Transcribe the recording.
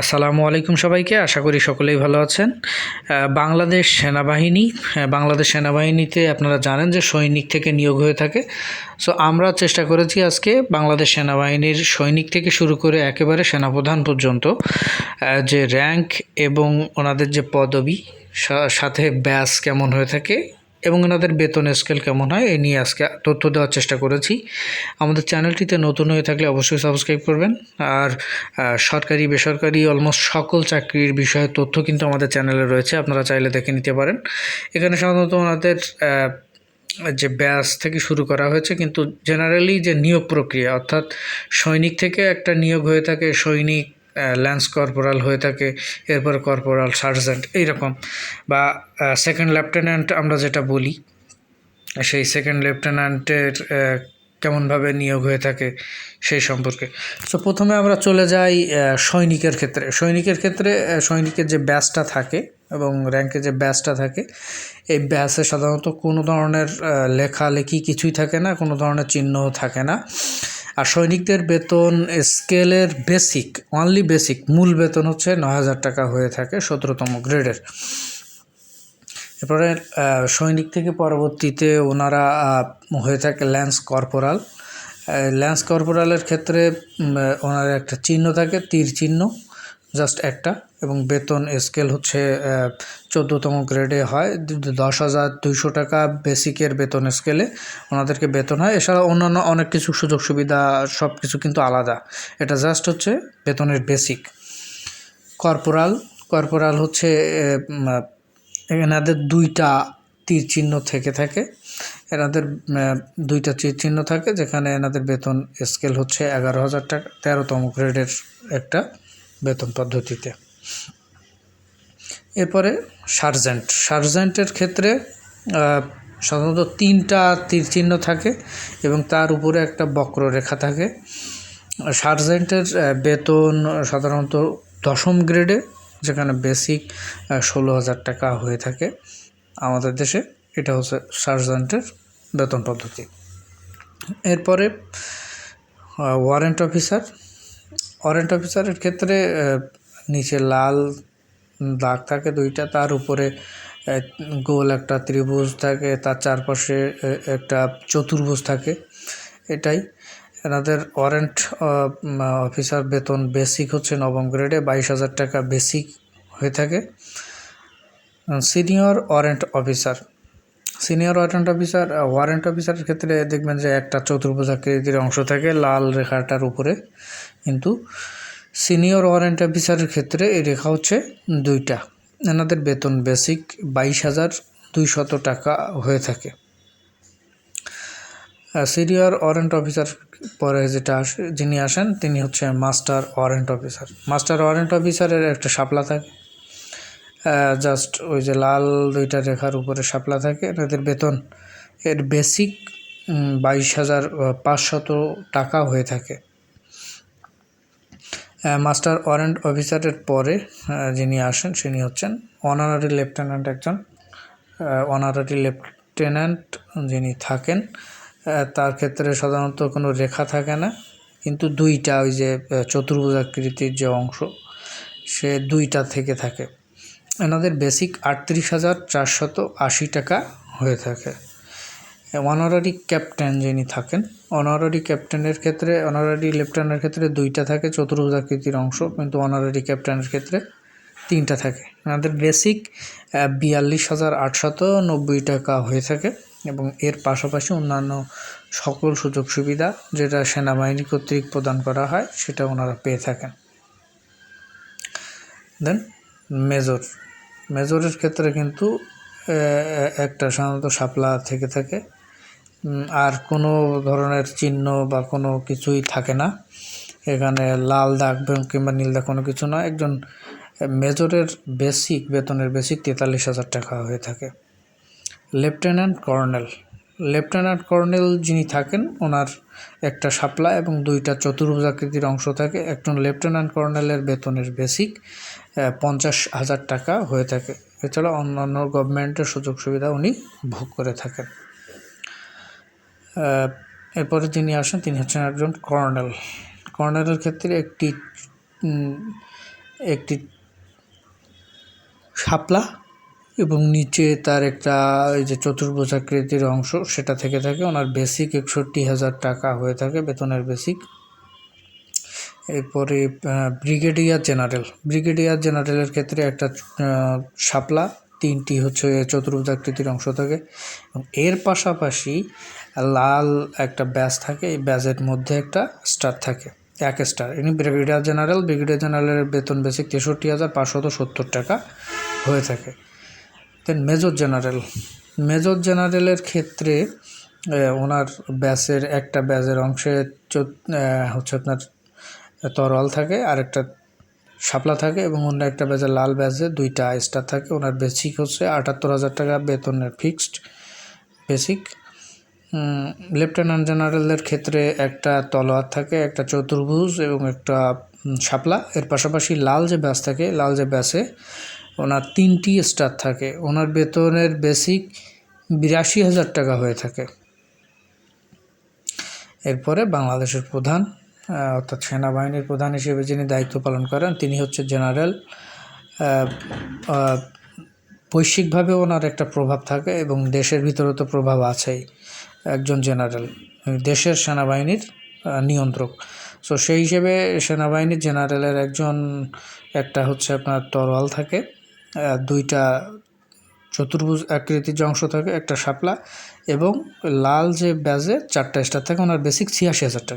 আসসালামু আলাইকুম সবাইকে, আশা করি সকলেই ভালো আছেন। বাংলাদেশ সেনাবাহিনী বাংলাদেশ সেনাবাহিনীতে আপনারা জানেন যে সৈনিক থেকে নিয়োগ হয়ে থাকে। সো আমরা চেষ্টা করেছি আজকে বাংলাদেশ সেনাবাহিনীর সৈনিক থেকে শুরু করে একেবারে সেনাপ্রধান পর্যন্ত যে র্যাঙ্ক এবং ওনাদের যে পদবি সাথে ব্যাস কেমন হয়ে থাকে এবং ওনাদের বেতন স্কেল কেমন হয় এই নিয়ে আজকে তথ্য দেওয়ার চেষ্টা করেছি। আমাদের চ্যানেলটিতে নতুন হয়ে থাকলে অবশ্যই সাবস্ক্রাইব করবেন। আর সরকারি, বেসরকারি অলমোস্ট সকল চাকরির বিষয়ে তথ্য কিন্তু আমাদের চ্যানেলে রয়েছে, আপনারা চাইলে দেখে নিতে পারেন। এখানে সাধারণত ওনাদের যে ব্যাস থেকে শুরু করা হয়েছে, কিন্তু জেনারেলি যে নিয়োগ প্রক্রিয়া, অর্থাৎ সৈনিক থেকে একটা নিয়োগ হয়ে থাকে, সৈনিক ল্যান্স কর্পোরাল হয়ে থাকে, এরপর কর্পোরাল সার্জেন্ট এইরকম। বা সেকেন্ড লেফটেন্যান্ট আমরা যেটা বলি, সেই সেকেন্ড লেফটেন্যান্টের কেমনভাবে নিয়োগ হয়ে থাকে সেই সম্পর্কে। সো প্রথমে আমরা চলে যাই সৈনিকের ক্ষেত্রে। সৈনিকের ক্ষেত্রে সৈনিকের যে ব্যাচটা থাকে এবং র্যাঙ্কে যে ব্যাচটা থাকে, এই ব্যাচে সাধারণত কোনো ধরনের লেখালেখি কিছুই থাকে না, কোনো ধরনের চিহ্নও থাকে না। আর সৈনিকদের বেতন স্কেলের বেসিক অনলি বেসিক মূল বেতন হচ্ছে ন হাজার টাকা হয়ে থাকে সতেরোতম গ্রেডের। এরপরে সৈনিক থেকে পরবর্তীতে ওনারা হয়ে থাকে ল্যান্স কর্পোরাল। ল্যান্স কর্পোরালের ক্ষেত্রে ওনার একটা চিহ্ন থাকে, তীর চিহ্ন। জাস্ট একটা এবং বেতন স্কেল হচ্ছে চোদ্দোতম গ্রেডে হয়। দশ হাজার দুইশো টাকা বেসিকের বেতন স্কেলে ওনাদেরকে বেতন হয়। এছাড়া অন্যান্য অনেক কিছু সুযোগ সুবিধা সব কিছু কিন্তু আলাদা। এটা জাস্ট হচ্ছে বেতনের বেসিক কর্পোরাল কর্পোরাল হচ্ছে এনাদের দুইটা তীর চিহ্ন থেকে থাকে। এনাদের দুইটা তীর চিহ্ন থাকে যেখানে এনাদের বেতন স্কেল হচ্ছে এগারো হাজার টাকা, তেরোতম গ্রেডের একটা। বেতন পদ্ধতিতে। এরপরে সার্জেন্ট। সার্জেন্টের ক্ষেত্রে সাধারণত তিনটা তীর চিহ্ন থাকে এবং তার উপরে একটা বক্ররেখা থাকে। সার্জেন্টের বেতন সাধারণত দশম গ্রেডে যেখানে বেসিক ষোলো হাজার টাকা হয়ে থাকে আমাদের দেশে। এটা হচ্ছে সার্জেন্টের বেতন পদ্ধতি। এরপরে ওয়ারেন্ট অফিসার ওয়ারেন্ট অফিসারের ক্ষেত্রে নিচে লাল দাগ থাকে দুইটা, তার উপরে গোল একটা ত্রিভুজ থাকে, তার চারপাশে একটা চতুর্ভুজ থাকে, এটাই। এনাদের ওয়ারেন্ট অফিসার বেতন বেসিক হচ্ছে নবম গ্রেডে বাইশ হাজার টাকা বেসিক হয়ে থাকে। Senior warrant officer senior warrant officer warrant অফিসারের ক্ষেত্রে দেখবেন যে একটা চতুর্ভুজ আকৃতির অংশ থাকে লাল রেখাটার উপরে। কিন্তু সিনিয়র ওয়ারেন্ট অফিসারের ক্ষেত্রে এই রেখা হচ্ছে দুইটা। এনাদের বেতন বেসিক বাইশ হাজার দুইশত টাকা হয়ে থাকে। সিনিয়র ওয়ারেন্ট অফিসার পরে যেটা আসে, যিনি আসেন, তিনি হচ্ছে master warrant officer master warrant অফিসারের একটা শাপলা থাকে। জাস্ট ওই যে লাল দুইটা রেখার উপরে শাপলা থাকে এদের বেতন এর বেসিক বাইশ হাজার পাঁচশত টাকা হয়ে থাকে। মাস্টার ওয়ারেন্ট অফিসারের পরে যিনি আসেন তিনি হচ্ছেন অনারারি লেফটেন্যান্ট একজন অনারারি লেফটেন্যান্ট যিনি থাকেন তার ক্ষেত্রে সাধারণত কোনো রেখা থাকে না কিন্তু দুইটা ওই যে আহ, চতুর্ভুজ আকৃতির যে অংশ সে দুইটা থেকে থাকে। এনাদের বেসিক আটত্রিশ হাজার চারশত আশি টাকা হয়ে থাকে। অনারারি ক্যাপ্টেন যিনি থাকেন, অনারারি ক্যাপ্টেনের ক্ষেত্রে, অনারারি লেফটেন্যান্টের ক্ষেত্রে দুইটা থাকে চতুর্ভুজ আকৃতির অংশ, কিন্তু অনারারি ক্যাপ্টেনের ক্ষেত্রে তিনটা থাকে। এনাদের বেসিক বিয়াল্লিশ হাজার আটশত নব্বই টাকা হয়ে থাকে এবং এর পাশাপাশি অন্যান্য সকল সুযোগ সুবিধা যেটা সেনাবাহিনী কর্তৃক প্রদান করা হয়, সেটা ওনারা পেয়ে থাকেন। দেন মেজর মেজরের ক্ষেত্রে কিন্তু একটা সাধারণত শাপলা থেকে থাকে। আর কোনো ধরনের চিহ্ন বা কোনো কিছুই থাকে না। এখানে লাল দাগ কিংবা নীল দাগ কোনো কিছু না। একজন মেজরের বেসিক, বেতনের বেসিক তেতাল্লিশ হাজার টাকা হয়ে থাকে। Lieutenant colonel. লেফটেন্যান্ট কর্নেল যিনি থাকেন, ওনার একটা শাপলা এবং দুইটা চতুর্ভুজ আকৃতির অংশ থাকে। একজন লেফটেন্যান্ট কর্নেলের বেতনের বেসিক পঞ্চাশ হাজার টাকা হয়ে থাকে। এছাড়া অন্যান্য গভর্নমেন্টের সুযোগ সুবিধা উনি ভোগ করে থাকেন। এরপরে যিনি আসেন, তিনি হচ্ছেন একজন কর্নেল। কর্নেলের ক্ষেত্রে একটি একটি শাপলা এবং নিচে তার একটা ওই যে চতুর্ভুজাকৃতির অংশ, সেটা থেকে থাকে ওনার বেসিক একষট্টি হাজার টাকা হয়ে থাকে বেতনের বেসিক এরপরে ব্রিগেডিয়ার জেনারেল ব্রিগেডিয়ার জেনারেলের ক্ষেত্রে একটা শাপলা, তিনটি হচ্ছে চতুর্ভুজাকৃতির অংশ থাকে। এবং এর পাশাপাশি লাল একটা ব্যাজ থাকে, এই ব্যাজের মধ্যে একটা স্টার থাকে, এক স্টার ইনি ব্রিগেডিয়ার জেনারেল ব্রিগেডিয়ার জেনারেলের বেতন বেসিক তেষট্টি হাজার পাঁচশত সত্তর টাকা হয়ে থাকে। দেন মেজর জেনারেল। মেজর জেনারেলের ক্ষেত্রে ওনার ব্যাসের একটা ব্যাজের অংশে হচ্ছে আপনার তরল থাকে আর একটা শাপলা থাকে এবং অন্য একটা ব্যাজে লাল ব্যাজে দুইটা স্টার থাকে। ওনার বেসিক হচ্ছে আটাত্তর হাজার টাকা বেতনের ফিক্সড বেসিক। লেফটেন্যান্ট জেনারেলের ক্ষেত্রে একটা তলোয়ার থাকে, একটা চতুর্ভুজ এবং একটা শাপলা। এর পাশাপাশি লাল যে ব্যাস থাকে, লাল যে ব্যাসে ওনার তিনটি স্টার থাকে। ওনার বেতনের বেসিক বিরাশি হাজার টাকা হয়ে থাকে। এরপরে বাংলাদেশের প্রধান অর্থাৎ সেনাবাহিনীর প্রধান হিসেবে যিনি দায়িত্ব পালন করেন, তিনি হচ্ছে জেনারেল বৈশ্বিকভাবে ওনার একটা প্রভাব থাকে এবং দেশের ভিতরে তো প্রভাব আছেই। একজন জেনারেল দেশের সেনাবাহিনীর নিয়ন্ত্রক। সো সেই হিসেবে সেনাবাহিনীর জেনারেলের একজন, একটা হচ্ছে আপনার তরোয়াল থাকে। দুইটা চতুর্ভুজ আকৃতির যে অংশ থাকে, একটা শাপলা এবং লাল যে ব্যাজে চারটা স্টার থাকে, ওনার বেসিক ছিয়াশি হাজার টাকা।